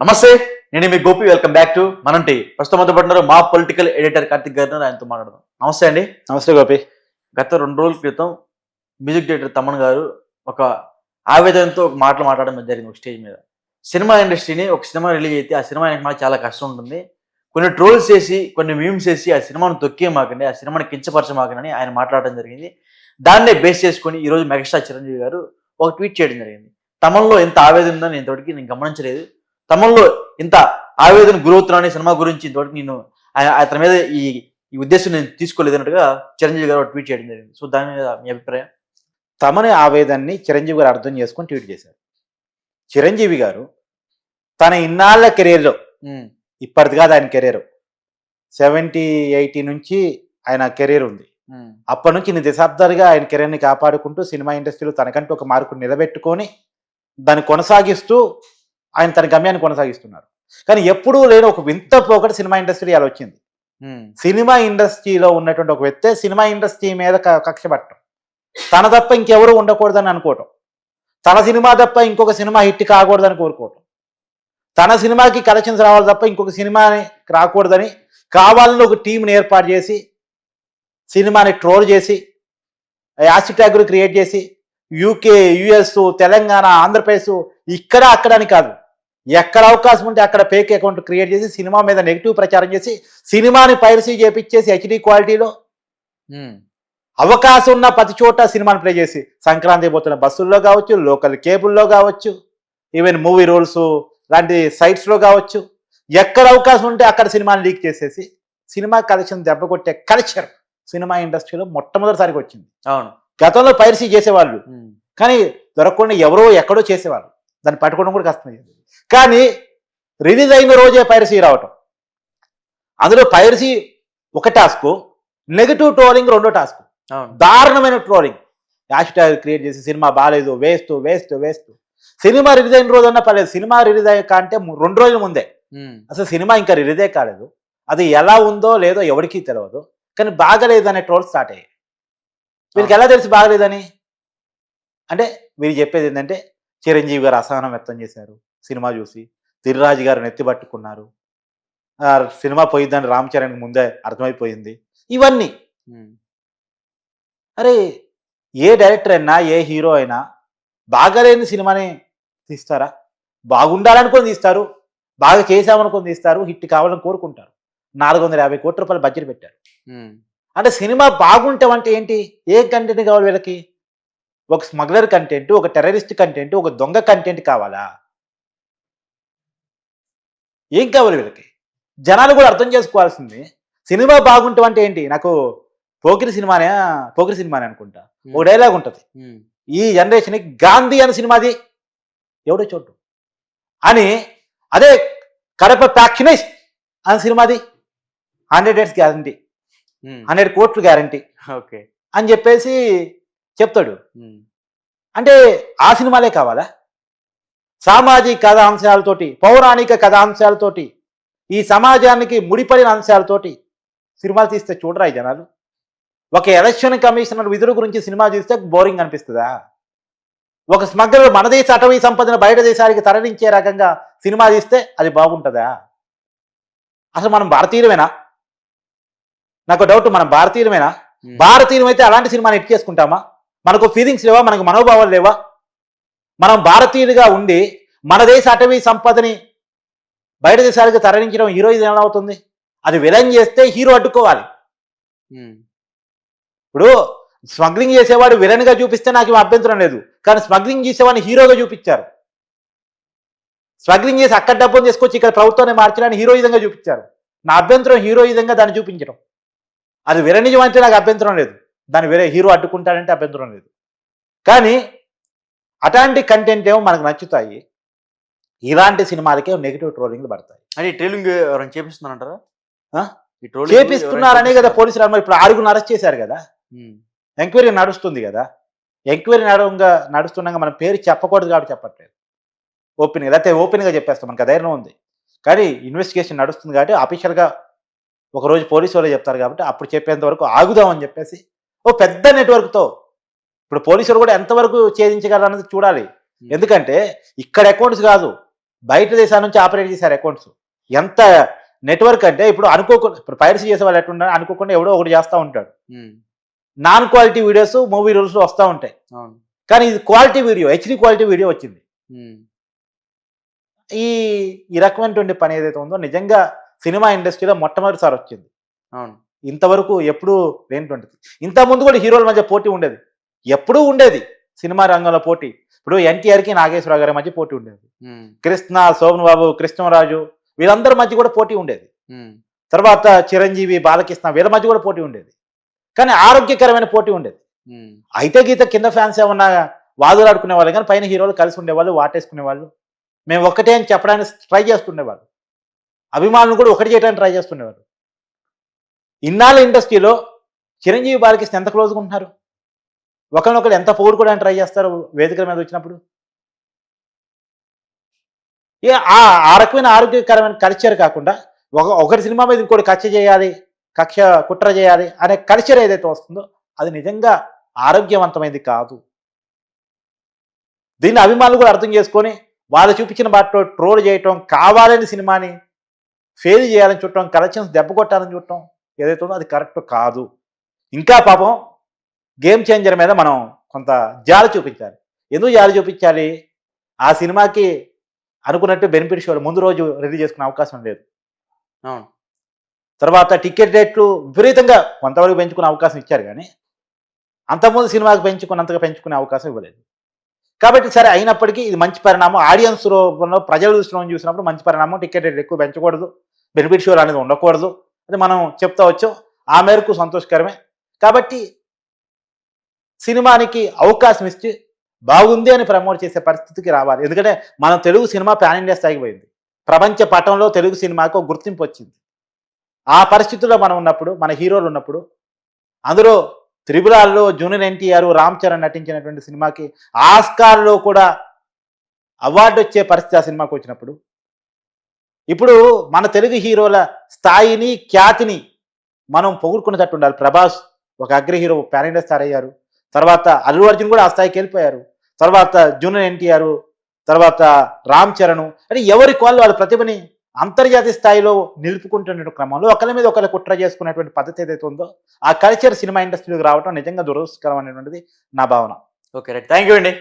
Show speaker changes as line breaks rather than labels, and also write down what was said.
నమస్తే నేను మీ గోపి వెల్కమ్ బ్యాక్ టు మనంటి. ప్రస్తుతం మొదలు పడుతున్నారు మా పొలిటికల్ ఎడిటర్ కార్తిక్ గారిని ఆయనతో మాట్లాడదాం. నమస్తే అండి.
నమస్తే గోపి.
గత రెండు రోజుల క్రితం మ్యూజిక్ డైరెక్టర్ తమన్ గారు ఒక ఆవేదనతో ఒక మాటలు మాట్లాడడం జరిగింది ఒక స్టేజ్ మీద. సినిమా ఇండస్ట్రీని ఒక సినిమా రిలీజ్ అయితే ఆ సినిమా మాకు చాలా కష్టం ఉంటుంది. కొన్ని ట్రోల్స్ చేసి కొన్ని మీమ్స్ చేసి ఆ సినిమాను తొక్కే మాకండి ఆ సినిమాని కించపరచమాకండి అని ఆయన మాట్లాడడం జరిగింది. దాన్నే బేస్ చేసుకొని ఈరోజు మెగాస్టార్ చిరంజీవి గారు ఒక ట్వీట్ చేయడం జరిగింది. తమలో ఎంత ఆవేదన ఉందని ఇంతవరకు నేను గమనించలేదు. తమలో ఇంత ఆవేదన గురవుతున్నాను సినిమా గురించి ఇంతవరకు నేను అతని మీద ఈ ఈ ఉద్దేశం నేను తీసుకోలేదు అన్నట్టుగా చిరంజీవి గారు ట్వీట్ చేయడం జరిగింది. సో దాని మీద మీ అభిప్రాయం?
తమని ఆవేదనని చిరంజీవి గారు అర్థం చేసుకొని ట్వీట్ చేశారు. చిరంజీవి గారు తన ఇన్నాళ్ళ కెరీర్లో ఇప్పటిది కాదు ఆయన కెరీర్. సెవెంటీ ఎయిటీ నుంచి ఆయన కెరీర్ ఉంది. అప్పటి నుంచి ఇన్ని దశాబ్దాలుగా ఆయన కెరీర్ని కాపాడుకుంటూ సినిమా ఇండస్ట్రీలో తనకంటూ ఒక మార్కు నిలబెట్టుకొని దాన్ని కొనసాగిస్తూ ఆయన తన గమ్యాన్ని కొనసాగిస్తున్నారు. కానీ ఎప్పుడూ లేని ఒక వింత పోకటి సినిమా ఇండస్ట్రీ అలా వచ్చింది. సినిమా ఇండస్ట్రీలో ఉన్నటువంటి ఒక వ్యక్తే సినిమా ఇండస్ట్రీ మీద కక్ష పట్టడం. తన తప్ప ఇంకెవరు ఉండకూడదని అనుకోవటం. తన సినిమా తప్ప ఇంకొక సినిమా హిట్ కాకూడదని కోరుకోవటం. తన సినిమాకి కలెక్షన్స్ రావాలి తప్ప ఇంకొక సినిమా రాకూడదని కావాలని ఒక టీంని ఏర్పాటు చేసి సినిమాని ట్రోల్ చేసి యాసిడ్ ట్యాగులు క్రియేట్ చేసి యూకే యుఎస్ తెలంగాణ ఆంధ్రప్రదేశ్ ఇక్కడ అక్కడ అని కాదు. ఎక్కడ అవకాశం ఉంటే అక్కడ ఫేక్ అకౌంట్ క్రియేట్ చేసి సినిమా మీద నెగిటివ్ ప్రచారం చేసి సినిమాని పైరసీ చేపించేసి హెచ్డి క్వాలిటీలో అవకాశం ఉన్న ప్రతి చోట సినిమాని ప్లే చేసి సంక్రాంతి పోతున్న బస్సుల్లో కావచ్చు లోకల్ కేబుల్లో కావచ్చు ఈవెన్ మూవీ రోల్స్ లాంటి సిట్స్లో కావచ్చు ఎక్కడ అవకాశం ఉంటే అక్కడ సినిమాని లీక్ చేసేసి సినిమా కలెక్షన్ దెబ్బ కొట్టే కల్చర్ సినిమా ఇండస్ట్రీలో మొట్టమొదటిసారిగా వచ్చింది.
అవును.
గతంలో పైరసీ చేసేవాళ్ళు. కానీ దొరకకుండా ఎవరో ఎక్కడో చేసేవాళ్ళు. దాన్ని పట్టుకోవడం కూడా కష్టమయ్యేది కానీ రిలీజ్ అయిన రోజే పైరసీ రావటం. అందులో పైరసీ ఒక టాస్క్ నెగిటివ్ ట్రోలింగ్ రెండో టాస్క్. దారుణమైన ట్రోలింగ్. హ్యాష్ ట్యాగ్ క్రియేట్ చేసి సినిమా బాగాలేదు waste waste waste. Cinema release అయిన రోజు అన్నా పర్లేదు సినిమా రిలీజ్ అయ్యాక అంటే రెండు రోజుల ముందే. అసలు సినిమా ఇంకా రిలీజే కాలేదు. అది ఎలా ఉందో లేదో ఎవరికీ తెలియదు కానీ బాగలేదు అనే ట్రోల్ స్టార్ట్ అయ్యాయి. వీళ్ళకి ఎలా తెలిసి బాగలేదని? అంటే వీరు చెప్పేది ఏంటంటే చిరంజీవి గారు అసహనం వ్యక్తం చేశారు. సినిమా చూసి తిరురాజు గారు నెత్తి పట్టుకున్నారు. ఆ, సినిమా పోయిద్దని రామ్ చరణ్కి ముందే అర్థమైపోయింది. ఇవన్నీ. అరే ఏ డైరెక్టర్ అయినా ఏ హీరో అయినా బాగాలేని సినిమాని తీస్తారా? బాగుండాలనుకొని తీస్తారు. బాగా చేసామనుకొని తీస్తారు. హిట్ కావాలని కోరుకుంటారు. నాలుగు వందల యాభై కోట్ల రూపాయలు బడ్జెట్ పెట్టారు. అంటే సినిమా బాగుంటాం అంటే ఏంటి? ఏ కంటెంట్ కావాలి వీళ్ళకి? ఒక స్మగ్లర్ కంటెంట్ ఒక టెర్రరిస్ట్ కంటెంట్ ఒక దొంగ కంటెంట్ కావాలా? ఏం కావాలి వీళ్ళకి? జనాలు కూడా అర్థం చేసుకోవాల్సింది. సినిమా బాగుంటాం అంటే ఏంటి? నాకు పోకిరి సినిమానే పోకిరి సినిమానే అనుకుంటా. ఒక డైలాగ్ ఉంటుంది. ఈ జనరేషన్కి గాంధీ అనే సినిమాది ఎవడో చోటు. అని అదే కడప ప్యాక్షనిస్ట్ అనే సినిమాది హండ్రెడ్ డేట్స్ గ్యారంటీ హండ్రెడ్ కోట్లు గ్యారంటీ
ఓకే.
అని చెప్పేసి చెప్తాడు. అంటే ఆ సినిమాలే కావాలా? సామాజిక కథాంశాలతోటి పౌరాణిక కథాంశాలతోటి ఈ సమాజానికి ముడిపడిన అంశాలతోటి సినిమాలు తీస్తే చూడరా ఈ జనాలు? ఒక ఎలక్షన్ కమిషనర్ విధుల గురించి సినిమా చూస్తే బోరింగ్ అనిపిస్తుందా? ఒక స్మగ్లర్ మన దేశ అటవీ సంపదను బయట దేశానికి తరలించే రకంగా సినిమా తీస్తే అది బాగుంటుందా? అసలు మనం భారతీయులమేనా? నాకు డౌట్ మనం భారతీయులమేనా? భారతీయులం అయితే అలాంటి సినిమాని ఎట్ చేసుకుంటామా? మనకు ఫీలింగ్స్ లేవా? మనకు మనోభావాలు లేవా? మనం భారతీయులుగా ఉండి మన దేశ అటవీ సంపదని బయట దేశాలకు తరలించడం హీరోయిజం ఎలా అవుతుంది? అది విలన్ చేస్తే హీరో అడ్డుకోవాలి. ఇప్పుడు స్మగ్లింగ్ చేసేవాడు విలన్గా చూపిస్తే నాకు అభ్యంతరం లేదు. కానీ స్మగ్లింగ్ చేసేవాడిని హీరోగా చూపించారు. స్మగ్లింగ్ చేసి అక్కడ డబ్బులు తీసుకొచ్చి ఇక్కడ ప్రభుత్వాన్ని మార్చడానికి హీరోయిజంగా చూపించారు. నా అభ్యంతరం హీరోయిజంగా దాన్ని చూపించడం. అది విలనిజం అంటే నాకు అభ్యంతరం లేదు. దాన్ని వేరే హీరో అడ్డుకుంటాడంటే అభ్యంతరం లేదు కానీ అట్లాంటి కంటెంట్ ఏమో మనకు నచ్చుతాయి. ఇలాంటి సినిమాలకే నెగిటివ్ ట్రోలింగ్లు పడతాయి.
అంటే ట్రైలింగ్ ఎవరైనా చేపిస్తున్నారంటారా?
చేపిస్తున్నారనే కదా పోలీసులు మరి ఇప్పుడు ఆరుగురు అరెస్ట్ చేశారు కదా. ఎంక్వైరీ నడుస్తుంది కదా. ఎంక్వైరీ నడవంగా నడుస్తుండగా మనం పేరు చెప్పకూడదు కాబట్టి చెప్పట్లేదు. ఓపెన్గా లేకపోతే ఓపెన్గా చెప్పేస్తాం. మనకు ధైర్యం ఉంది. కానీ ఇన్వెస్టిగేషన్ నడుస్తుంది కాబట్టి అఫీషియల్గా ఒకరోజు పోలీసు వాళ్ళు చెప్తారు కాబట్టి అప్పుడు చెప్పేంత వరకు ఆగుదామని చెప్పేసి ఓ పెద్ద నెట్వర్క్తో. ఇప్పుడు పోలీసులు కూడా ఎంతవరకు ఛేదించగలరు అన్నది చూడాలి. ఎందుకంటే ఇక్కడ అకౌంట్స్ కాదు బయట దేశాల నుంచి ఆపరేట్ చేశారు అకౌంట్స్. ఎంత నెట్వర్క్ అంటే ఇప్పుడు అనుకోకుండా ఇప్పుడు పైరసీ చేసే వాళ్ళు ఎట్లుంటారు అనుకోకుండా ఎవడో ఒకటి చేస్తూ ఉంటాడు. Non quality videos movie rules వస్తూ ఉంటాయి. కానీ ఇది quality video HD quality video వచ్చింది. ఈ ఈ రకమైనటువంటి పని ఏదైతే ఉందో నిజంగా సినిమా ఇండస్ట్రీలో మొట్టమొదటిసారి వచ్చింది.
అవును.
ఇంతవరకు ఎప్పుడూ లేనిటువంటిది. ఇంత ముందు కూడా హీరోల మధ్య పోటీ ఉండేది. ఎప్పుడూ ఉండేది సినిమా రంగంలో పోటీ. ఇప్పుడు ఎన్టీఆర్కి నాగేశ్వరరావు గారి మధ్య పోటీ ఉండేది. కృష్ణ శోభన్ బాబు కృష్ణరాజు వీళ్ళందరి మధ్య కూడా పోటీ ఉండేది. తర్వాత చిరంజీవి బాలకృష్ణ వీళ్ళ మధ్య కూడా పోటీ ఉండేది. కానీ ఆరోగ్యకరమైన పోటీ ఉండేది. అయితే గీత కింద ఫ్యాన్స్ ఏమన్నా వాదులాడుకునే వాళ్ళు కానీ పైన హీరోలు కలిసి ఉండేవాళ్ళు వాటేసుకునే వాళ్ళు. మేము ఒకటే అని చెప్పడానికి ట్రై చేస్తుండేవాళ్ళు. అభిమానులు కూడా ఒకటి చేయడానికి ట్రై చేస్తుండేవారు ఇన్నాళ్ళ ఇండస్ట్రీలో చిరంజీవి బాలకృష్ణ ఎంత క్లోజ్గా ఉంటున్నారు? ఒకరినొకరు ఎంత పొగుడుకోవడానికి ట్రై చేస్తారు వేదికల మీద వచ్చినప్పుడు? ఏ ఆ ఆ రకమైన ఆరోగ్యకరమైన కల్చర్ కాకుండా ఒక ఒకరి సినిమా మీద ఇంకోటి కక్ష చేయాలి కక్ష కుట్ర చేయాలి అనే కల్చర్ ఏదైతే వస్తుందో అది నిజంగా ఆరోగ్యవంతమైనది కాదు. దీన్ని అభిమానులు కూడా అర్థం చేసుకొని వాళ్ళు చూపించిన బాటలో ట్రోల్ చేయటం కావాలని సినిమాని ఫెయిల్ చేయాలని చూడటం కలెక్షన్స్ దెబ్బ కొట్టాలని చూడటం ఏదైతే ఉందో అది కరెక్ట్ కాదు. ఇంకా పాపం గేమ్ చేంజర్ మీద మనం కొంత జాలి చూపించాలి. ఎందుకు జాలి చూపించాలి? ఆ సినిమాకి అనుకున్నట్టు బెనిఫిట్ షోలు ముందు రోజు రిలీజ్ చేసుకునే అవకాశం లేదు.
అవును.
తర్వాత టికెట్ రేట్లు విపరీతంగా కొంతవరకు పెంచుకునే అవకాశం ఇచ్చారు కానీ అంతకుముందు సినిమాకి పెంచుకున్నంతగా పెంచుకునే అవకాశం ఇవ్వలేదు. కాబట్టి సరే అయినప్పటికీ ఇది మంచి పరిణామం. ఆడియన్స్ రూపంలో ప్రజల దృష్టిలో చూసినప్పుడు మంచి పరిణామం. టికెట్ రేట్లు ఎక్కువ పెంచకూడదు. బెనిఫిట్ షోర్ అనేది ఉండకూడదు. అది మనం చెప్తా వచ్చాం ఆ మేరకు సంతోషకరమే. కాబట్టి సినిమానికి అవకాశం ఇచ్చి బాగుంది అని ప్రమోట్ చేసే పరిస్థితికి రావాలి. ఎందుకంటే మన తెలుగు సినిమా పాన్ ఇండియా స్థాయికి పోయింది. ప్రపంచ పటంలో తెలుగు సినిమాకు గుర్తింపు వచ్చింది. ఆ పరిస్థితుల్లో మనం ఉన్నప్పుడు మన హీరోలు ఉన్నప్పుడు అందులో త్రిపురాల్లో జూనియర్ ఎన్టీఆర్ రామ్ చరణ్ నటించినటువంటి సినిమాకి ఆస్కార్లో కూడా అవార్డు వచ్చే పరిస్థితి ఆ సినిమాకు వచ్చినప్పుడు ఇప్పుడు మన తెలుగు హీరోల స్థాయిని ఖ్యాతిని మనం పొగుడుకునేటట్టు ఉండాలి. ప్రభాస్ ఒక అగ్ర హీరో ప్యాన్ ఇండియా స్టార్ అయ్యారు. తర్వాత అల్లు అర్జున్ కూడా ఆ స్థాయికి వెళ్ళిపోయారు. తర్వాత జూనియర్ ఎన్టీఆర్ తర్వాత రామ్ చరణ్ అంటే ఎవరి కోళ్ళు వాళ్ళ ప్రతిభని అంతర్జాతీయ స్థాయిలో నిలుపుకుంటున్న క్రమంలో ఒకరి మీద ఒకరు కుట్ర చేసుకునేటువంటి పద్ధతి ఏదైతే ఉందో ఆ కల్చర్ సినిమా ఇండస్ట్రీలోకి రావడం నిజంగా దురదృష్టకరం అనేటువంటిది నా భావన.
Okay right. థ్యాంక్ యూ అండి.